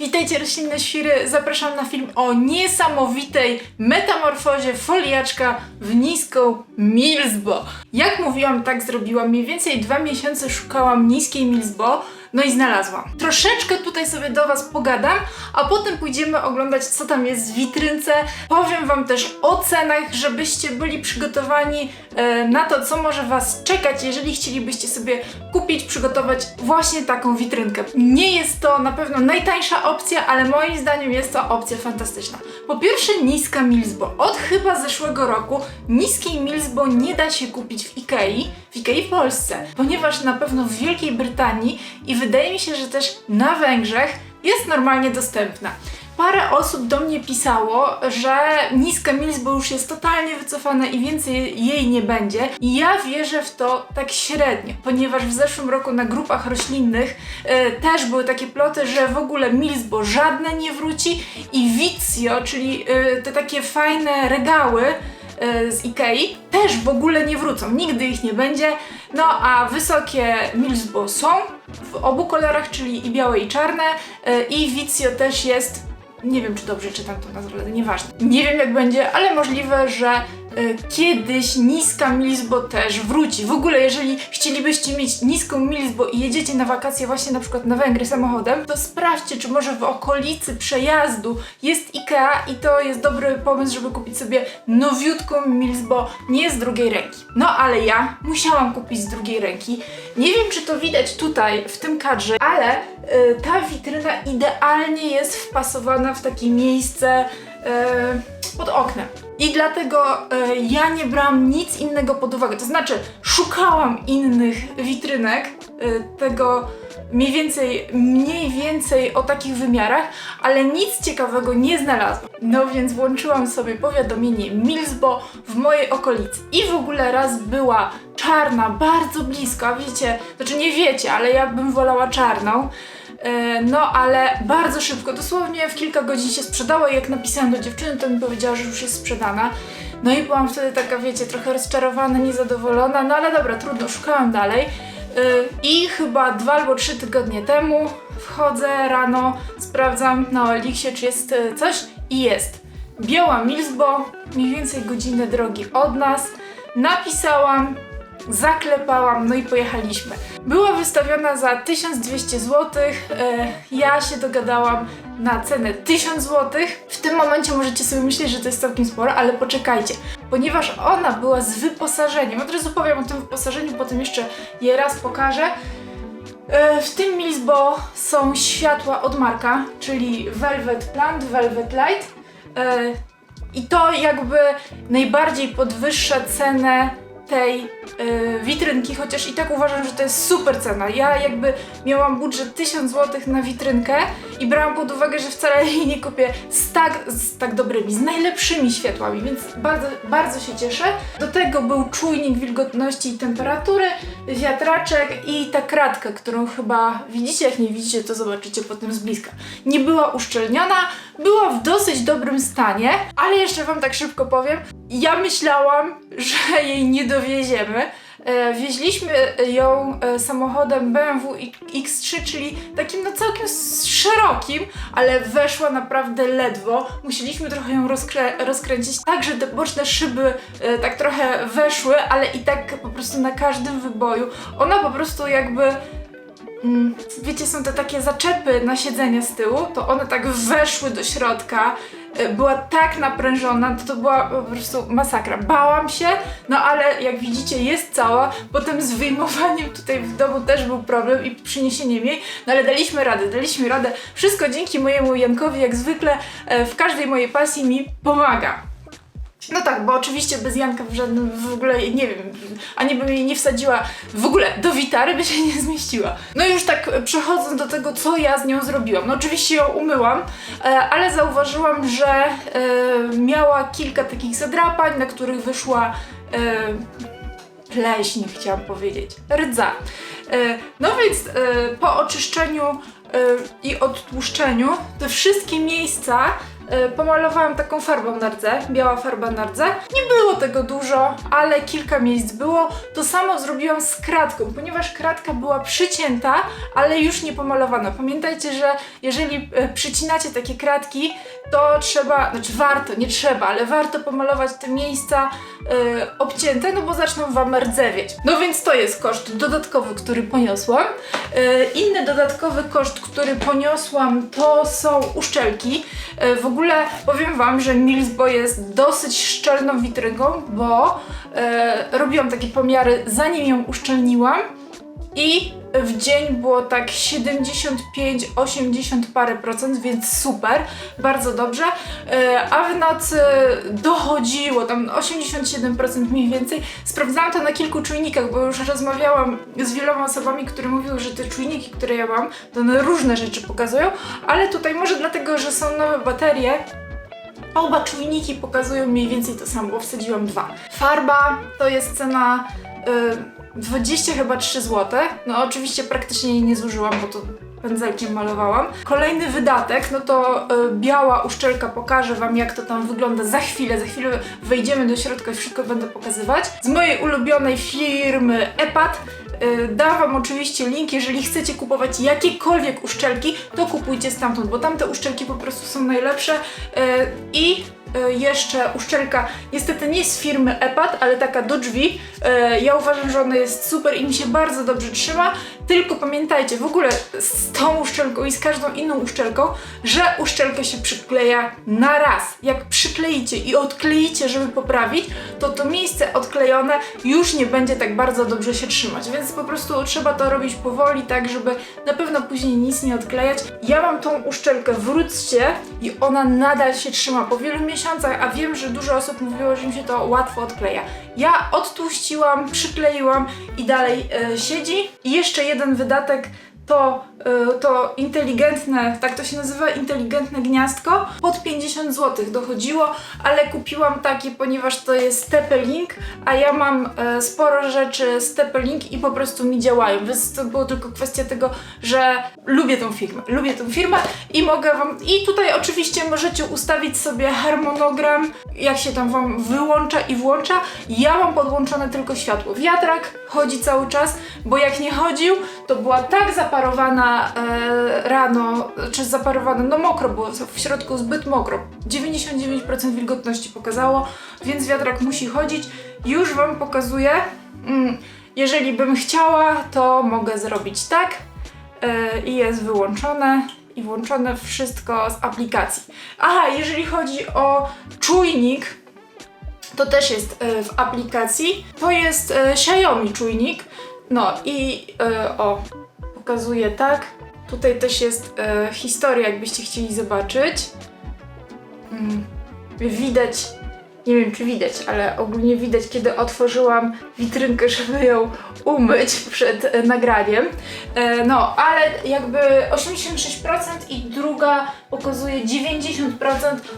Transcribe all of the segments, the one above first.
Witajcie roślinne świry, zapraszam na film o niesamowitej metamorfozie foliaczka w niską Milsbo. Jak mówiłam, tak zrobiłam. Mniej więcej dwa miesiące szukałam niskiej Milsbo, no i znalazłam. Troszeczkę tutaj sobie do Was pogadam, a potem pójdziemy oglądać, co tam jest w witrynce. Powiem Wam też o cenach, żebyście byli przygotowani e, na to, co może Was czekać, jeżeli chcielibyście sobie kupić, przygotować właśnie taką witrynkę. Nie jest to na pewno najtańsza opcja, ale moim zdaniem jest to opcja fantastyczna. Po pierwsze, niska Milsbo. Od chyba zeszłego roku niskiej Milsbo nie da się kupić w Ikei, w Polsce, ponieważ na pewno w Wielkiej Brytanii i wydaje mi się, że też na Węgrzech jest normalnie dostępna. Parę osób do mnie pisało, że niska Milsbo już jest totalnie wycofana i więcej jej nie będzie. I ja wierzę w to tak średnio, ponieważ w zeszłym roku na grupach roślinnych e, też były takie ploty, że w ogóle Milsbo żadne nie wróci i Vizio, czyli e, te takie fajne regały, z Ikei też w ogóle nie wrócą, nigdy ich nie będzie. No a wysokie Milsbo są w obu kolorach, czyli i białe i czarne e, i Vizio też jest nie wiem, czy dobrze czytam to nazwę, ale nieważne. Nie wiem, jak będzie, ale możliwe, że kiedyś niska Milsbo też wróci. W ogóle, jeżeli chcielibyście mieć niską Milsbo i jedziecie na wakacje właśnie na przykład na Węgry samochodem, to sprawdźcie, czy może w okolicy przejazdu jest IKEA i to jest dobry pomysł, żeby kupić sobie nowiutką Milsbo, nie z drugiej ręki. No, ale ja musiałam kupić z drugiej ręki. Nie wiem, czy to widać tutaj, w tym kadrze, ale y, ta witryna idealnie jest wpasowana w takie miejsce y, pod oknem. I dlatego y, ja nie brałam nic innego pod uwagę. To znaczy, szukałam innych witrynek y, tego mniej więcej, mniej więcej o takich wymiarach, ale nic ciekawego nie znalazłam. No więc włączyłam sobie powiadomienie Milsbo w mojej okolicy. I w ogóle raz była czarna, bardzo blisko, a wiecie, znaczy nie wiecie, ale ja bym wolała czarną. E, No, ale bardzo szybko, dosłownie w kilka godzin się sprzedała i jak napisałam do dziewczyny, to mi powiedziała, że już jest sprzedana. No i byłam wtedy taka, wiecie, trochę rozczarowana, niezadowolona, no ale dobra, trudno, szukałam dalej. Y, I chyba dwa albo trzy tygodnie temu wchodzę rano, sprawdzam na Eliksie, czy jest y, coś i jest. Biała Milsbo, mniej więcej godzinę drogi od nas. Napisałam, zaklepałam, no i pojechaliśmy. Była wystawiona za 1200 zł. Ja się dogadałam na cenę 1000 zł. W tym momencie możecie sobie myśleć, że to jest całkiem sporo, ale poczekajcie, ponieważ ona była z wyposażeniem. Od razu powiem o tym wyposażeniu, potem jeszcze je raz pokażę. E, W tym Milsbo są światła od Marka, czyli Velvet Plant, Velvet Light. E, I to jakby najbardziej podwyższa cenę tej e, witrynki, chociaż i tak uważam, że to jest super cena. Ja jakby miałam budżet 1000 zł na witrynkę i brałam pod uwagę, że wcale jej nie kupię z tak, z tak dobrymi, z najlepszymi światłami, więc bardzo, bardzo się cieszę. Do tego był czujnik wilgotności i temperatury, wiatraczek i ta kratka, którą chyba widzicie, jak nie widzicie, to zobaczycie potem z bliska. Nie była uszczelniona, była w dosyć dobrym stanie, ale jeszcze Wam tak szybko powiem, ja myślałam, że jej nie dowieziemy. E, Wieźliśmy ją e, samochodem BMW X3, czyli takim no całkiem szerokim, ale weszła naprawdę ledwo. Musieliśmy trochę ją rozkrę- rozkręcić, tak że te boczne szyby e, tak trochę weszły, ale i tak po prostu na każdym wyboju. Ona po prostu jakby Mm, wiecie, są te takie zaczepy na siedzenie z tyłu, to one tak weszły do środka, była tak naprężona, to to była po prostu masakra. Bałam się, no ale jak widzicie jest cała, potem z wyjmowaniem tutaj w domu też był problem i przyniesieniem jej, no ale daliśmy radę, daliśmy radę. Wszystko dzięki mojemu Jankowi, jak zwykle e, w każdej mojej pasji mi pomaga. No tak, bo oczywiście bez Janka w żadnym w ogóle, nie wiem, ani bym jej nie wsadziła w ogóle do witary, by się nie zmieściła. No i już tak e, przechodząc do tego, co ja z nią zrobiłam. No oczywiście ją umyłam, e, ale zauważyłam, że e, miała kilka takich zadrapań, na których wyszła pleśń, chciałam powiedzieć, rdza. No więc po oczyszczeniu i odtłuszczeniu te wszystkie miejsca pomalowałam taką farbą na rdze, biała farba na rdze. Nie było tego dużo, ale kilka miejsc było. To samo zrobiłam z kratką, ponieważ kratka była przycięta, ale już nie pomalowana. Pamiętajcie, że jeżeli e, przycinacie takie kratki, to trzeba, znaczy warto, nie trzeba, ale warto pomalować te miejsca e, obcięte, no bo zaczną wam rdzewieć. No więc to jest koszt dodatkowy, który poniosłam. E, inny dodatkowy koszt, który poniosłam, to są uszczelki. W ogóle powiem wam, że Milsbo jest dosyć szczelną witrynką, bo e, robiłam takie pomiary zanim ją uszczelniłam i w dzień było tak 75-80 parę procent, więc super, bardzo dobrze. A w nocy dochodziło tam 87% mniej więcej. Sprawdzałam to na kilku czujnikach, bo już rozmawiałam z wieloma osobami, które mówiły, że te czujniki, które ja mam, to one różne rzeczy pokazują, ale tutaj może dlatego, że są nowe baterie, Oba czujniki pokazują mniej więcej to samo, bo wsadziłam dwa. Farba to jest cena y, 20 chyba 3 zł. No oczywiście praktycznie jej nie zużyłam, bo to pędzelkiem malowałam. Kolejny wydatek, no to y, biała uszczelka, pokażę wam jak to tam wygląda za chwilę. Za chwilę wejdziemy do środka i wszystko będę pokazywać. Z mojej ulubionej firmy EPAT y, Dam Wam oczywiście link, jeżeli chcecie kupować jakiekolwiek uszczelki, to kupujcie stamtąd, bo tamte uszczelki po prostu są najlepsze y, i jeszcze uszczelka, niestety nie z firmy EPAT, ale taka do drzwi. Y, Ja uważam, że ona jest super i mi się bardzo dobrze trzyma, tylko pamiętajcie w ogóle z tą uszczelką i z każdą inną uszczelką, że uszczelkę się przykleja na raz. Jak przykleicie i odkleicie, żeby poprawić, to to miejsce odklejone już nie będzie tak bardzo dobrze się trzymać, więc po prostu trzeba to robić powoli, tak żeby na pewno później nic nie odklejać. Ja mam tą uszczelkę, wróćcie i ona nadal się trzyma po wielu miesiącach, a wiem, że dużo osób mówiło, że im się to łatwo odkleja. Ja odtłuściłam, przykleiłam i dalej e, siedzi. I jeszcze jeden wydatek to, y, to inteligentne, tak to się nazywa, inteligentne gniazdko. Pod 50 zł dochodziło, ale kupiłam takie, ponieważ to jest Stepelink, a ja mam e, sporo rzeczy Stepelink i po prostu mi działają, więc to było tylko kwestia tego, że lubię tą firmę, lubię tą firmę i mogę wam, i tutaj oczywiście możecie ustawić sobie harmonogram, jak się tam wam wyłącza i włącza. Ja mam podłączone tylko światło. Wiatrak chodzi cały czas, bo jak nie chodził, to była tak zaparowana e, rano, czy zaparowana, no mokro było, w środku zbyt mokro. 99% wilgotności pokazało, więc wiatrak musi chodzić. Już Wam pokazuję. Mm, jeżeli bym chciała, to mogę zrobić tak e, i jest wyłączone i włączone wszystko z aplikacji. Aha, jeżeli chodzi o czujnik, to też jest e, w aplikacji. To jest e, Xiaomi czujnik. No i e, o, pokazuję tak. Tutaj też jest e, historia, jakbyście chcieli zobaczyć. Mm, widać, nie wiem czy widać, ale ogólnie widać, kiedy otworzyłam witrynkę, żeby ją umyć przed e, nagraniem. E, no, ale jakby 86% i druga pokazuje 90%,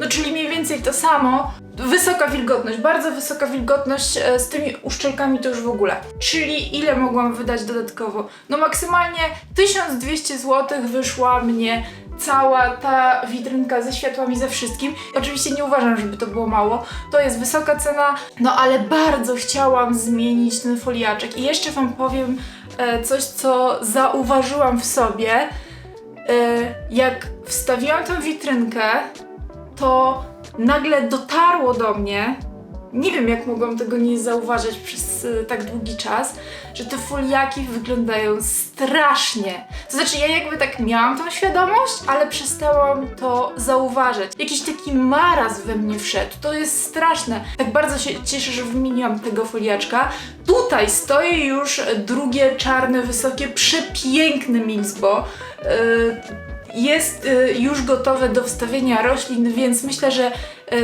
no czyli mniej więcej to samo. Wysoka wilgotność, bardzo wysoka wilgotność e, z tymi uszczelkami to już w ogóle. Czyli ile mogłam wydać dodatkowo? No maksymalnie 1200 zł wyszła mnie cała ta witrynka ze światłami, ze wszystkim. Oczywiście nie uważam, żeby to było mało. To jest wysoka cena, no ale bardzo chciałam zmienić ten foliaczek. I jeszcze Wam powiem e, coś, co zauważyłam w sobie. E, jak wstawiłam tę witrynkę, to nagle dotarło do mnie, nie wiem jak mogłam tego nie zauważyć przez e, tak długi czas, że te foliaki wyglądają strasznie. To znaczy ja jakby tak miałam tą świadomość, ale przestałam to zauważać. Jakiś taki maraz we mnie wszedł. To jest straszne. Tak bardzo się cieszę, że wymieniłam tego foliaczka. Tutaj stoi już drugie czarne, wysokie, przepiękne Milsbo. Yy, jest y, już gotowe do wstawienia roślin, więc myślę, że y,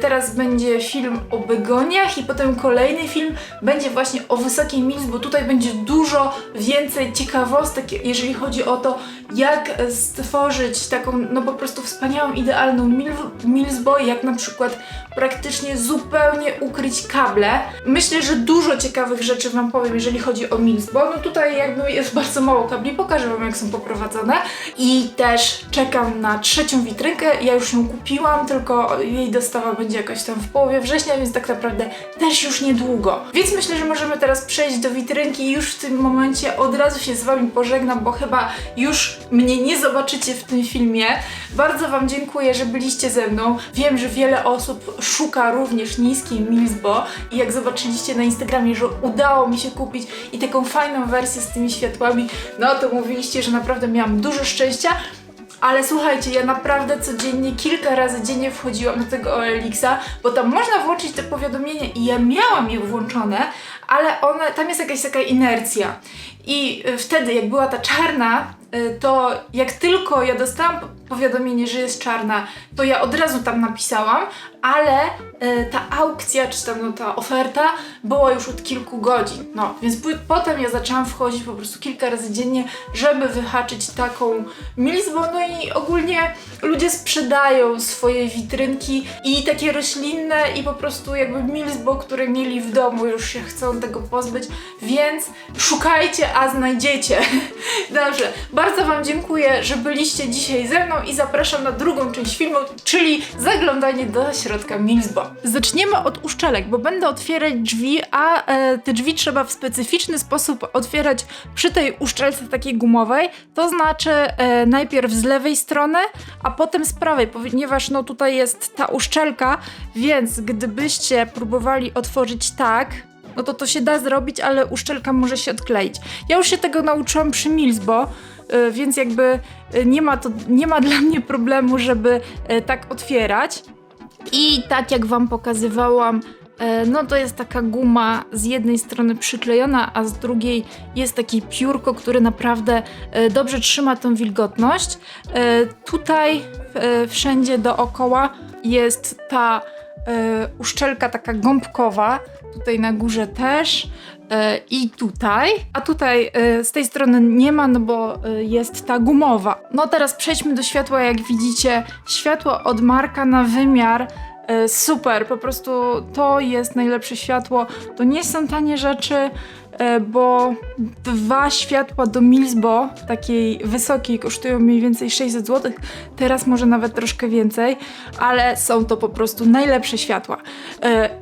teraz będzie film o begoniach i potem kolejny film będzie właśnie o wysokiej milz, bo tutaj będzie dużo więcej ciekawostek, jeżeli chodzi o to, jak stworzyć taką, no po prostu wspaniałą, idealną mil- jak na przykład praktycznie zupełnie ukryć kable. Myślę, że dużo ciekawych rzeczy Wam powiem, jeżeli chodzi o milzbo. No tutaj jakby jest bardzo mało kabli, pokażę Wam jak są poprowadzone. I też czekam na trzecią witrynkę. Ja już ją kupiłam, tylko jej będzie jakoś tam w połowie września, więc tak naprawdę też już niedługo. Więc myślę, że możemy teraz przejść do witrynki i już w tym momencie od razu się z Wami pożegnam, bo chyba już mnie nie zobaczycie w tym filmie. Bardzo Wam dziękuję, że byliście ze mną. Wiem, że wiele osób szuka również niskiej Milsbo i jak zobaczyliście na Instagramie, że udało mi się kupić i taką fajną wersję z tymi światłami, no to mówiliście, że naprawdę miałam dużo szczęścia. Ale słuchajcie, ja naprawdę codziennie, kilka razy dziennie wchodziłam do tego OLX-a, bo tam można włączyć te powiadomienia i ja miałam je włączone, ale one, tam jest jakaś taka inercja. I y, wtedy, jak była ta czarna, y, to jak tylko ja dostałam powiadomienie, że jest czarna, to ja od razu tam napisałam, ale y, ta aukcja, czy tam no, ta oferta była już od kilku godzin. No, więc potem ja zaczęłam wchodzić po prostu kilka razy dziennie, żeby wyhaczyć taką milsbo. No i ogólnie ludzie sprzedają swoje witrynki i takie roślinne i po prostu jakby milsbo, które mieli w domu, już się chcą tego pozbyć, więc szukajcie, a znajdziecie. Dobrze, bardzo Wam dziękuję, że byliście dzisiaj ze mną i zapraszam na drugą część filmu, czyli zaglądanie do środka Milsbo. Zaczniemy od uszczelek, bo będę otwierać drzwi, a e, te drzwi trzeba w specyficzny sposób otwierać przy tej uszczelce takiej gumowej, to znaczy e, najpierw z lewej strony, a potem z prawej, ponieważ no tutaj jest ta uszczelka, więc gdybyście próbowali otworzyć tak, no to to się da zrobić, ale uszczelka może się odkleić. Ja już się tego nauczyłam przy Milsbo, y, więc jakby y, nie ma, to, nie ma dla mnie problemu, żeby y, tak otwierać. I tak jak Wam pokazywałam, no to jest taka guma z jednej strony przyklejona, a z drugiej jest takie piórko, które naprawdę dobrze trzyma tą wilgotność. Tutaj wszędzie dookoła jest ta uszczelka taka gąbkowa, tutaj na górze też e, i tutaj, a tutaj e, z tej strony nie ma, no bo e, jest ta gumowa. No teraz przejdźmy do światła, jak widzicie, światło od Marka na wymiar super, po prostu to jest najlepsze światło, to nie są tanie rzeczy, bo dwa światła do Milsbo, takiej wysokiej, kosztują mniej więcej 600 zł, teraz może nawet troszkę więcej, ale są to po prostu najlepsze światła.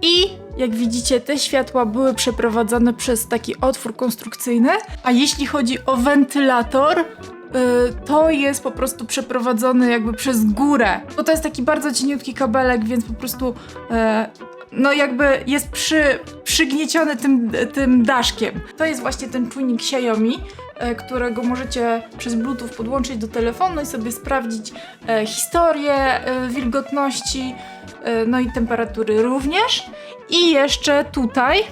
I jak widzicie, te światła były przeprowadzone przez taki otwór konstrukcyjny, a jeśli chodzi o wentylator, y, to jest po prostu przeprowadzony jakby przez górę. Bo to jest taki bardzo cieniutki kabelek, więc po prostu e, no jakby jest przy, przygnieciony tym, tym daszkiem. To jest właśnie ten czujnik Xiaomi, e, którego możecie przez Bluetooth podłączyć do telefonu i sobie sprawdzić historię wilgotności, no i temperatury również. I jeszcze tutaj,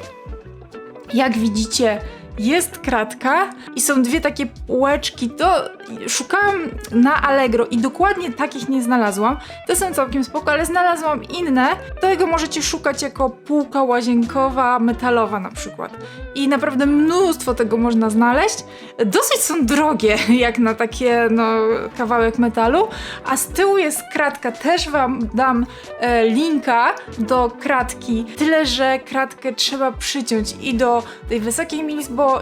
jak widzicie, jest kratka i są dwie takie półeczki. To szukałam na Allegro i dokładnie takich nie znalazłam. Te są całkiem spoko, ale znalazłam inne. Tego możecie szukać jako półka łazienkowa, metalowa na przykład. I naprawdę mnóstwo tego można znaleźć. Dosyć są drogie, jak na takie no, kawałek metalu. A z tyłu jest kratka. Też wam dam e, linka do kratki. Tyle, że kratkę trzeba przyciąć i do tej wysokiej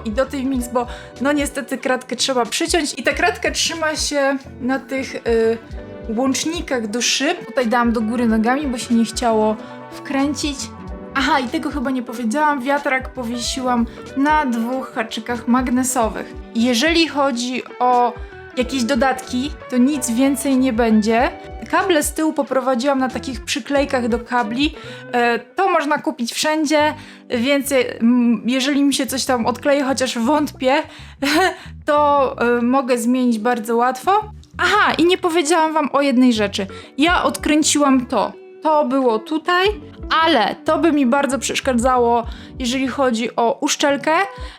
I do tej Milsbo. No niestety kratkę trzeba przyciąć i ta kratka trzyma się na tych y, łącznikach do szyb. Tutaj dałam do góry nogami, bo się nie chciało wkręcić. Aha, i tego chyba nie powiedziałam. Wiatrak powiesiłam na dwóch haczykach magnesowych. Jeżeli chodzi o jakieś dodatki, to nic więcej nie będzie. Kable z tyłu poprowadziłam na takich przyklejkach do kabli. E, to można kupić wszędzie, więc jeżeli mi się coś tam odkleje, chociaż wątpię, to e, mogę zmienić bardzo łatwo. Aha, i nie powiedziałam wam o jednej rzeczy. Ja odkręciłam to. To było tutaj, ale to by mi bardzo przeszkadzało, jeżeli chodzi o uszczelkę,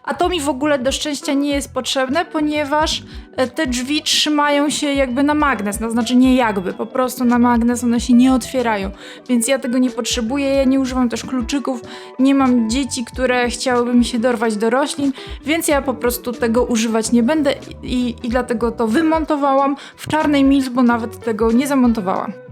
a to mi w ogóle do szczęścia nie jest potrzebne, ponieważ e, te drzwi trzymają się jakby na magnes, no znaczy nie jakby, po prostu na magnes one się nie otwierają, więc ja tego nie potrzebuję, ja nie używam też kluczyków, nie mam dzieci, które chciałyby mi się dorwać do roślin, więc ja po prostu tego używać nie będę i, i dlatego to wymontowałam w czarnej milz, bo nawet tego nie zamontowałam.